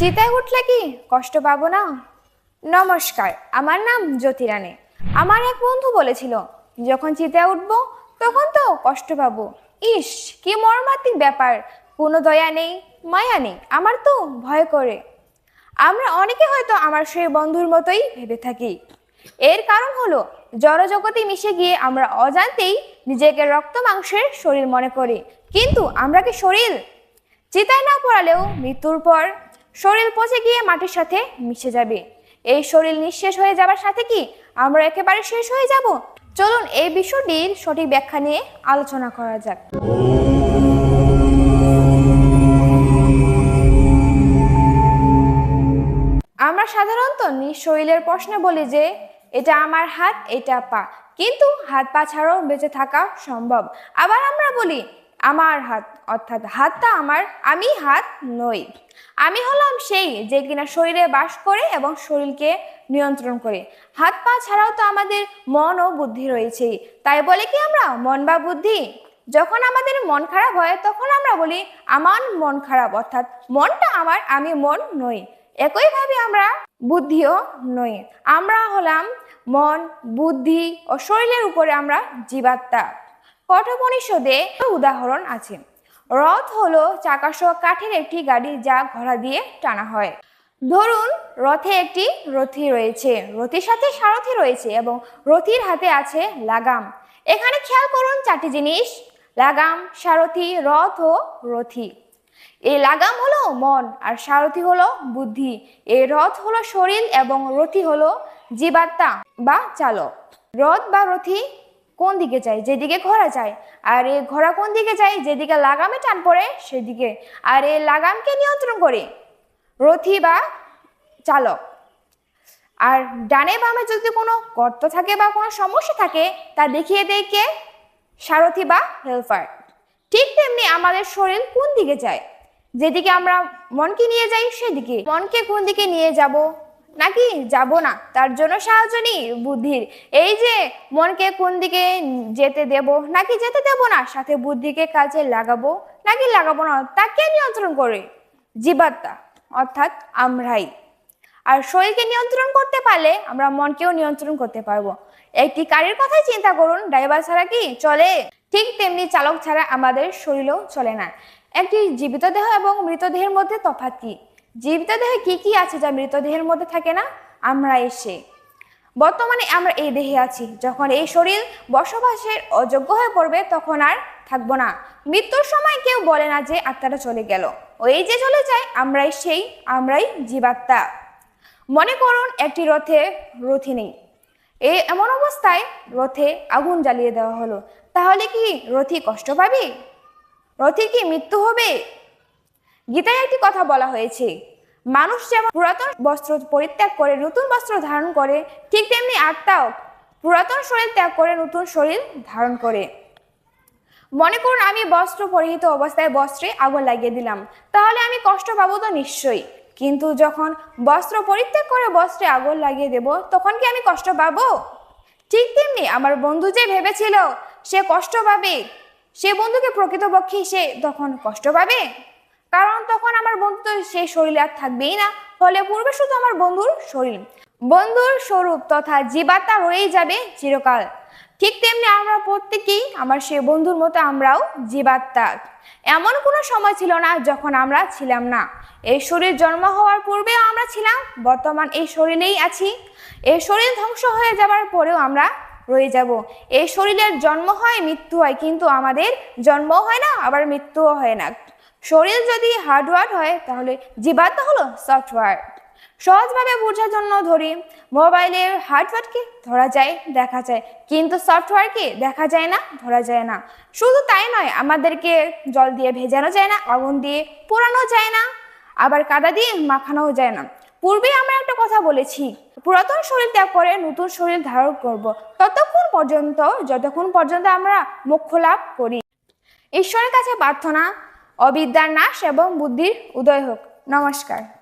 চিতায় উঠলে কি? কষ্ট পাবো না? নমস্কার, আমার নাম জ্যোতি রানী আমার এক বন্ধু বলেছিল, যখন চিতায় উঠবো, তখন তো কষ্ট পাবো। ইস, কি মর্মান্তিক ব্যাপার। কোনো দয়া নেই, মায়া নেই, আমার তো ভয় করে। আমরা অনেকে হয়তো আমার সেই বন্ধুর মতোই ভেবে থাকি। এর কারণ হলো, জড়জগতে মিশে গিয়ে আমরা অজান্তেই নিজেকে রক্ত মাংসের শরীর মনে করি। কিন্তু আমরা কি শরীর? চিতায় না পড়ালেও মৃত্যুর পর শরীর পচে গিয়ে মাটির সাথে মিশে যাবে। এই শরীর নিঃশেষ হয়ে যাবার সাথে কি আমরা একেবারে শেষ হয়ে যাব? চলুন এই বিষয়টির সঠিক ব্যাখ্যা নিয়ে আলোচনা করা যাক। আমরা সাধারণত নিজ শরীরের প্রশ্নে বলি যে, এটা আমার হাত, এটা পা। কিন্তু হাত পা ছাড়াও বেঁচে থাকা সম্ভব। আবার আমরা বলি আমার হাত, অর্থাৎ হাতটা আমার, আমি হাত নই। আমি হলাম সেই যে কিনা শরীরে বাস করে এবং শরীরকে নিয়ন্ত্রণ করে। হাত পা ছাড়াও তো আমাদের মন ও বুদ্ধি রয়েছেই তাই বলে কি আমরা মন বা বুদ্ধি? যখন আমাদের মন খারাপ হয়, তখন আমরা বলি, আমার মন খারাপ। অর্থাৎ, মনটা আমার, আমি মন নই। একইভাবে আমরা বুদ্ধিও নই। আমরা হলাম মন, বুদ্ধি ও শরীরের উপরে আমরা জীবাত্মা। কঠোপনিষদে উদাহরণ আছে। রথ হলো চাকাসহ কাঠের একটি গাড়ি যা ঘোড়া দিয়ে টানা হয়। ধরুন, রথে একটি রথি রয়েছে। রথির সাথে সারথি রয়েছে এবং রথির হাতে আছে লাগাম। এখানে খেয়াল করুন চারটি জিনিস, লাগাম, সারথি, রথ ও রথি। এই লাগাম হলো মন আর সারথি হলো বুদ্ধি। এই রথ হলো শরীর এবং রথি হলো জীবাত্মা বা চালক। রথ বা রথি কোন দিকে যায়? যেদিকে ঘোড়া যায়। আর এই ঘোড়া কোন দিকে যায়? যেদিকে লাগামে টান পড়ে, সেদিকে। আর এই লাগামকে নিয়ন্ত্রণ করে। রথি বা চালক। আর ডানে বামে যদি কোনো গর্ত থাকে বা কোনো সমস্যা থাকে, তা দেখিয়ে দেয় কে? সারথি বা হেল্পার ঠিক তেমনি আমাদের শরীর কোন দিকে যায়? যেদিকে আমরা মনকে নিয়ে যাই, সেদিকে। মনকে কোন দিকে নিয়ে যাব? নাকি যাব না? তার জন্য সাহায্য নিই বুদ্ধির। এই যে মনকে কোন দিকে যেতে দেব? নাকি যেতে দেব না? সাথে বুদ্ধিকে কাজে লাগাবো? নাকি লাগাবো না? তাকে নিয়ন্ত্রণ করে জীবাত্মা, অর্থাৎ আমরাই। আর শরীরকে নিয়ন্ত্রণ করতে পারলে আমরা মনকেও নিয়ন্ত্রণ করতে পারব। একটি গাড়ির কথাই চিন্তা করুন, ড্রাইভার ছাড়া কি চলে? ঠিক তেমনি চালক ছাড়া আমাদের শরীরও চলে না। একটি জীবিত দেহ এবং মৃতদেহের মধ্যে তফাৎ কি? জীবিত দেহে কি কি আছে যা মৃতদেহের মধ্যে থাকে না? আমরা এসে, বর্তমানে আমরা এই দেহে আছি। যখন এই শরীর বসবাসের অযোগ্য হয়ে পড়বে, তখন আর থাকব না। মৃত্যুর সময় কেউ বলে না যে আত্মাটা চলে গেল। ওই যে চলে যায়, আমরাই সেই, আমরাই জীবাত্মা। মনে করুন, একটি রথে রথি নেই। এই এমন অবস্থায় রথে আগুন জ্বালিয়ে দেওয়া হলো। তাহলে কি রথি কষ্ট পাবে? রথির কি মৃত্যু হবে? গীতায় একটি কথা বলা হয়েছে, মানুষ যেমন পুরাতন বস্ত্র পরিত্যাগ করে নতুন বস্ত্র ধারণ করে, ঠিক তেমনি আত্মাও পুরাতন শরীর ত্যাগ করে নতুন শরীর ধারণ করে। মনে করুন, আমি বস্ত্র পরিহিত অবস্থায় বস্ত্রে আগুন লাগিয়ে দিলাম, তাহলে আমি কষ্ট পাবো তো নিশ্চয়ই। কিন্তু যখন বস্ত্র পরিত্যাগ করে বস্ত্রে আগুন লাগিয়ে দেব, তখন কি আমি কষ্ট পাবো? ঠিক তেমনি আমার বন্ধু যে ভেবেছিল সে কষ্ট পাবে, সে বন্ধুকে প্রকৃতপক্ষে সে তখন কষ্ট পাবে? কারণ তখন আমার বন্ধু তো সেই শরীরে আর থাকবেই না। ফলে পূর্বে শুধু আমার বন্ধুর শরীর। বন্ধুর স্বরূপ তথা জীবাত্মা রয়েই যাবে চিরকাল। ঠিক তেমনি আমরা প্রত্যেকেই আমার সে বন্ধুর মতো আমরাও জীবাত্মা। এমন কোনো সময় ছিল না যখন আমরা ছিলাম না। এই শরীর জন্ম হওয়ার পূর্বেও আমরা ছিলাম, বর্তমান এই শরীরেই আছি। এই শরীর ধ্বংস হয়ে যাবার পরেও আমরা রয়ে যাব। এই শরীরের জন্ম হয়, মৃত্যু হয়, কিন্তু আমাদের জন্ম হয় না, আবার মৃত্যুও হয় না। শরীর যদি হার্ডওয়্যার হয়, তাহলে জীবাত্মা হলো সফটওয়্যার। সহজভাবে বোঝার জন্য ধরি মোবাইলের হার্ডওয়্যারকে ধরা যায়, দেখা যায়। কিন্তু সফটওয়্যারকে দেখা যায় না, ধরা যায় না। শুধু তাই নয়, আমাদেরকে জল দিয়ে ভেজানো যায় না, আগুন দিয়ে পোড়ানো যায় না, আবার কাদা দিয়ে মাখানোও যায় না। পূর্বে আমরা একটা কথা বলেছি, পুরাতন শরীর ত্যাগ করে নতুন শরীর ধারণ করব। ততক্ষণ পর্যন্ত, যতক্ষণ পর্যন্ত আমরা মোক্ষ লাভ করি। ঈশ্বরের কাছে প্রার্থনা অবিদ্যার নাশ এবং বুদ্ধির উদয় হোক। নমস্কার।